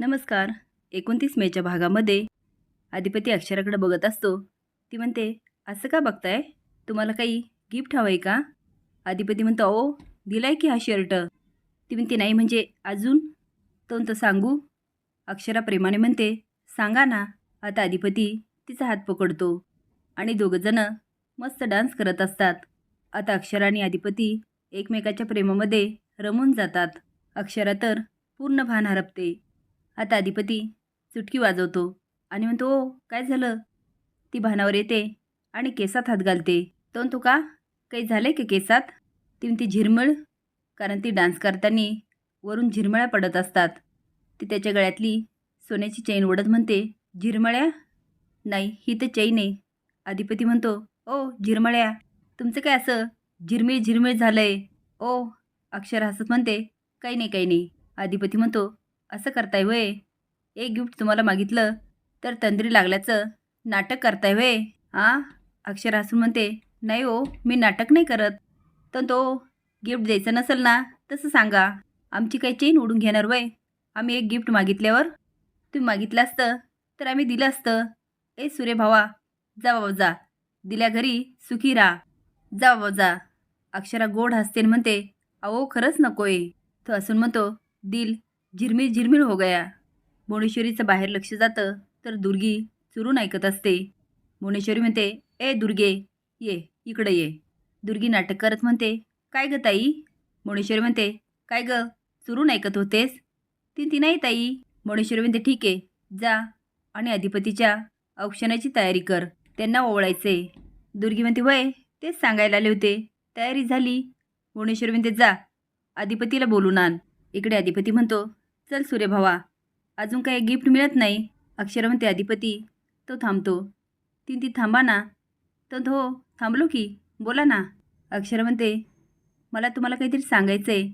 नमस्कार. एकोणतीस मेच्या भागामध्ये अधिपती अक्षराकडे बघत असतो. ती म्हणते असं का बघताय? तुम्हाला काही गिफ्ट हवं आहे का? अधिपती म्हणतो अहो दिलाय की हा शर्ट. ती म्हणते नाही म्हणजे अजून? तो म्हणतो सांगू. अक्षरा प्रेमाने म्हणते सांगा ना. आता अधिपती तिचा हात पकडतो आणि दोघंजणं मस्त डान्स करत असतात. आता अक्षरा आणि अधिपती एकमेकाच्या प्रेमामध्ये रमून जातात. अक्षरा तर पूर्ण भान हरपते. आता अधिपती चुटकी वाजवतो आणि म्हणतो ओ काय झालं? ती भानावर येते आणि केसात हात घालते. तो म्हणतो का? काही झालं की केसात? ती म्हणते झिरमळ. कारण ती डान्स करताना वरून झिरमळ्या पडत असतात. ती त्याच्या गळ्यातली सोन्याची चैन ओढत म्हणते झिरमळ्या? नाही ही तर चैन आहे. अधिपती म्हणतो ओ झिरमळ्या तुमचं काय असं झिरमिळ झिरमिळ झालं आहे ओ अक्षर हसत म्हणते काही नाही काही नाही. अधिपती म्हणतो असं करताय व्हय? एक गिफ्ट तुम्हाला मागितलं तर तंद्री लागल्याचं नाटक करताय व्हय? आ? अक्षर हसून म्हणते नाही हो मी नाटक नाही करत. तर तो गिफ्ट द्यायचं नसेल ना तसं सांगा. आमची काही चेन उडून घेणार वय आम्ही एक गिफ्ट मागितल्यावर? तुम्ही मागितलं असतं तर आम्ही दिलं असतं. ए सुरे भावा जा बाबा जा. दिल्या घरी सुखी राहा. जा बाबा जा. अक्षरा गोड हसते म्हणते अहो खरंच नकोय. तो असून म्हणतो दिल झिरमिळ झिरमिळ हो गया. भुवनेश्वरीचं बाहेर लक्ष जातं तर दुर्गी चुरून ऐकत असते. भुवनेश्वरी म्हणते ए दुर्गे ये इकडं ये. दुर्गी नाटक करत म्हणते काय ग ताई? मोनेश्वरी म्हणते काय ग चुरून ऐकत होतेस? ती ती नाही ताई. भुवनेश्वरी म्हणते ठीक आहे जा आणि अधिपतीच्या औक्षणाची तयारी कर त्यांना ओवळायचे. दुर्गी म्हणते वय तेच सांगायला आले होते तयारी झाली. भुवनेश्वरी म्हणते जा अधिपतीला बोलून आण. इकडे अधिपती म्हणतो चल सूर्यभावा अजून काही गिफ्ट मिळत नाही. अक्षर म्हणते अधिपती तो थांबतो. तीन ती थांबा ना. तर हो थांबलो की बोला ना. अक्षर म्हणते मला तुम्हाला काहीतरी सांगायचं आहे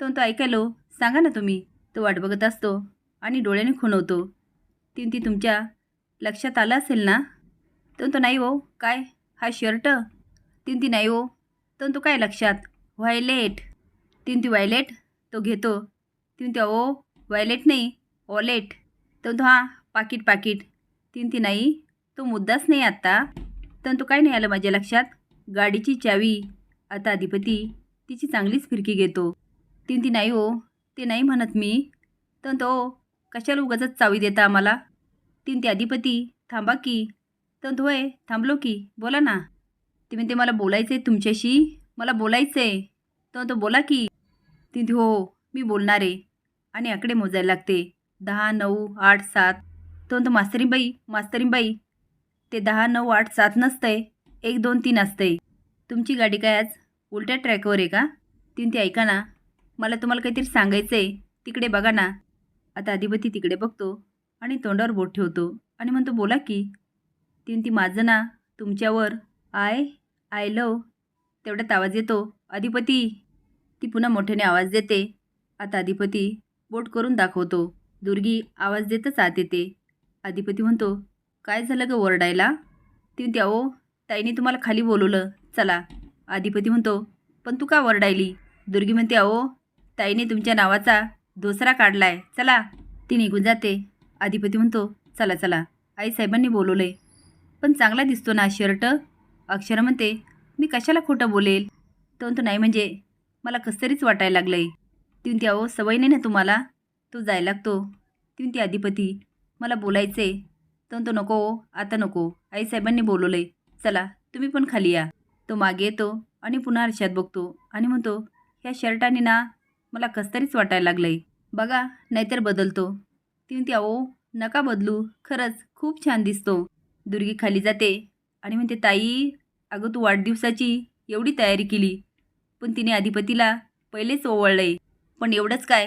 तो तो ऐकायलो सांगा ना तुम्ही. तो वाट बघत असतो आणि डोळ्याने खुणवतो. तीन ती तुमच्या लक्षात आलं असेल ना? तो तो नाही हो. काय? हा शर्ट? तीन ती नाही हो. तो तो काय लक्षात? व्हायलेट. तीन ती व्हायलेट? तो घेतो. तीन ती ओ व्हायलेट नाही. वॉलेट तो तो पाकिट पाकिट. तीन ती नाही तो मुद्दाच नाही आत्ता तर तो काय नाही आलं माझ्या लक्षात? गाडीची चावी. आता अधिपती तिची चांगलीच फिरकी घेतो. तीन ती नाही हो. ते नाही म्हणत मी. तर तो कशाला उगाचच चावी देता आम्हाला? तीन ती अधिपती थांबा की. तर होय थांबलो की. बोला ना. ती म्हणते मला बोलायचं आहे तुमच्याशी. मला बोलायचं आहे तर तो बोला की. तिथे हो, हो मी बोलणार. आहे आणि आकडे मोजायला लागते. दहा नऊ आठ सात. तो म्हणतो मास्तरीबाई मास्तरीबाई ते दहा नऊ आठ सात नसतंय. एक दोन तीन असतंय. तुमची गाडी काय आज? उलट्या ट्रॅकवर आहे का? तीन ते ऐका ना. मला तुम्हाला काहीतरी सांगायचं आहे तिकडे बघा ना. आता अधिपती तिकडे बघतो आणि तोंडावर बोट ठेवतो आणि म्हणतो बोला की. तीन ती माझं ना. तुमच्यावर. आय आय लव तेवढ्यात आवाज येतो अधिपती. ती पुन्हा मोठ्याने आवाज देते. आता अधिपती बोट करून दाखवतो. दुर्गी आवाज देतच आत येते. अधिपती म्हणतो काय झालं ग ओरडायला? ती म्हणते अहो ताईने तुम्हाला खाली बोलवलं. चला. अधिपती म्हणतो पण तू का ओरडायली? दुर्गी म्हणते अहो ताईने तुमच्या नावाचा दोसरा काढलाय. चला. ती निघून जाते. अधिपती म्हणतो चला चला. आईसाहेबांनी बोलवलंय. पण चांगला दिसतो ना शर्ट? अक्षर म्हणते मी कशाला खोटं बोलेल? तो म्हणतो नाही म्हणजे मला कसं तरीच वाटायला लागलंय. ती त्या ओ सवय नाही ना तुम्हाला? तो जायला लागतो. ती ती अधिपती मला बोलायचं आहे तो नको ओ आता नको. आईसाहेबांनी बोलवलंय. चला तुम्ही पण खाली या. तो मागे येतो आणि पुन्हा आरशात बघतो आणि म्हणतो ह्या शर्टाने ना मला कसतरीच वाटायला लागलंय. बघा नाहीतर बदलतो. ती अहो नका बदलू. खरंच खूप छान दिसतो. दुर्गी खाली जाते आणि म्हणते ताई अगं तू वाढदिवसाची एवढी तयारी केली. पण तिने अधिपतीला पहिलेच ओवळलंय. पण एवढंच काय?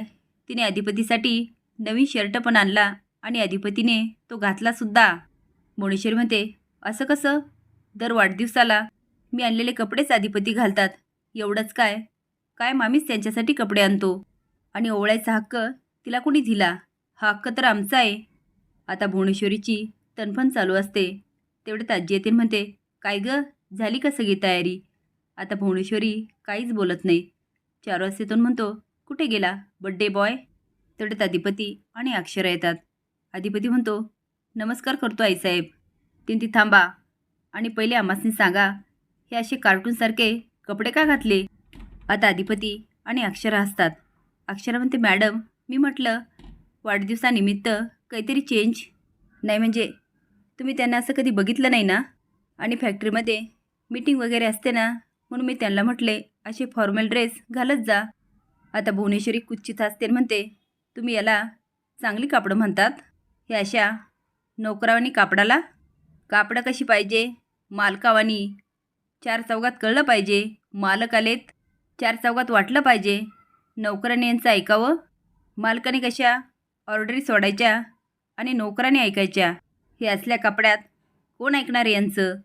तिने अधिपतीसाठी नवीन शर्ट पण आणला आणि अधिपतीने तो घातलासुद्धा मोणेश्वरी म्हणते असं कसं? दर वाढदिवसाला मी आणलेले कपडेच अधिपती घालतात. एवढंच काय? काय मामीच त्यांच्यासाठी कपडे आणतो? आणि ओवळायचा हक्क तिला कोणी दिला? हा हक्क तर आमचा आहे. आता भुवनेश्वरीची तणफण चालू असते. तेवढ्यात आजी येते म्हणते काय ग? झाली का सगळी तयारी? आता भुवनेश्वरी काहीच बोलत नाही. चार वाजतेतून म्हणतो कुठे गेला? बड्डे बॉय तेवढ्यात अधिपती आणि अक्षरा येतात. अधिपती म्हणतो नमस्कार करतो आईसाहेब. तीन ती थांबा आणि पहिले आम्हासनी सांगा हे असे कार्टूनसारखे कपडे का घातले? आता अधिपती आणि अक्षरा असतात अक्षरा म्हणते मॅडम मी म्हटलं वाढदिवसानिमित्त काहीतरी चेंज नाही म्हणजे तुम्ही त्यांना असं कधी बघितलं नाही ना? आणि फॅक्टरीमध्ये मीटिंग वगैरे असते ना म्हणून मी त्यांना म्हटले असे फॉर्मल ड्रेस घालत जा. आता भुवनेश्वरी कुच्चित असते म्हणते तुम्ही याला चांगली कापडं म्हणतात. हे अशा नोकरावानी कापडाला. कापडं कशी पाहिजे? मालकावानी. चार चौघात कळलं पाहिजे. मालक आलेत. चार चौघात वाटलं पाहिजे. नोकराने यांचं ऐकावं. मालकाने कशा ऑर्डरी सोडायच्या आणि नोकराने ऐकायच्या? हे असल्या कपड्यात कोण ऐकणार यांचं?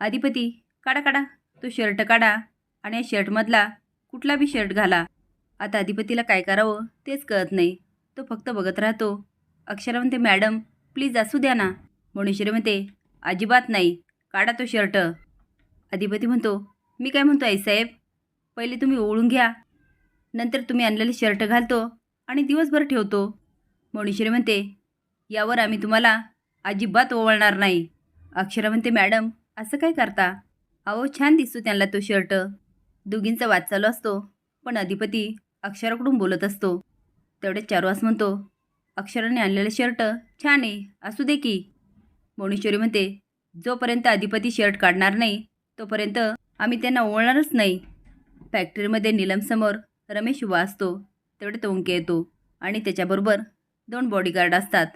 अधिपती काढा काढा. तो शर्ट काढा आणि या शर्टमधला कुठला बी शर्ट घाला. आता अधिपतीला काय करावं तेच कळत नाही. तो फक्त बघत राहतो. अक्षरा म्हणते मॅडम प्लीज असू द्या ना. मनुष्यरी म्हणते अजिबात नाही. काढा तो शर्ट. अधिपती म्हणतो मी काय म्हणतो आईसाहेब पहिले तुम्ही ओळून घ्या. नंतर तुम्ही आणलेले शर्ट घालतो आणि दिवसभर ठेवतो. मनुष्यरी म्हणते यावर आम्ही तुम्हाला अजिबात ओवळणार नाही. अक्षरा म्हणते मॅडम असं काय करता? अहो छान दिसतो त्यांना तो शर्ट. दोघींचा वाद चालू असतो. पण अधिपती अक्षराकडून बोलत असतो. तेवढ्यात चारवास म्हणतो अक्षराने आणलेलं शर्ट छान आहे असू दे की. मोणेश्वरी म्हणते जोपर्यंत अधिपती शर्ट काढणार नाही तोपर्यंत आम्ही त्यांना ओळणारच नाही. फॅक्टरीमध्ये नीलमसमोर रमेश उभा असतो. तेवढे तोंके येतो आणि त्याच्याबरोबर दोन बॉडीगार्ड असतात.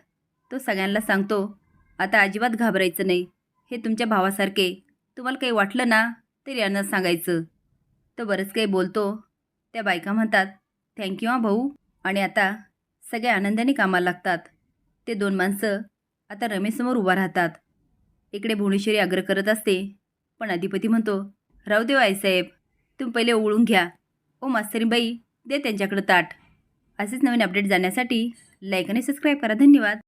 तो सगळ्यांना सांगतो आता अजिबात घाबरायचं नाही. हे तुमच्या भावासारखे. तुम्हाला काही वाटलं ना तरी यांना सांगायचं. तो बरंच काही बोलतो त्या बायका म्हणतात थँक्यू हां भाऊ. आणि आता सगळे आनंदाने कामाला लागतात. ते दोन माणसं आता रमेशसमोर उभा राहतात. इकडे भुवनेश्वरी आग्रह करत असते. पण अधिपती म्हणतो राहू देव आईसाहेब तुम्ही पहिले ओळून घ्या. ओ मास्तरीबाई दे त्यांच्याकडं ताट. असेच नवीन अपडेट जाण्यासाठी लाईक आणि सबस्क्राईब करा. धन्यवाद.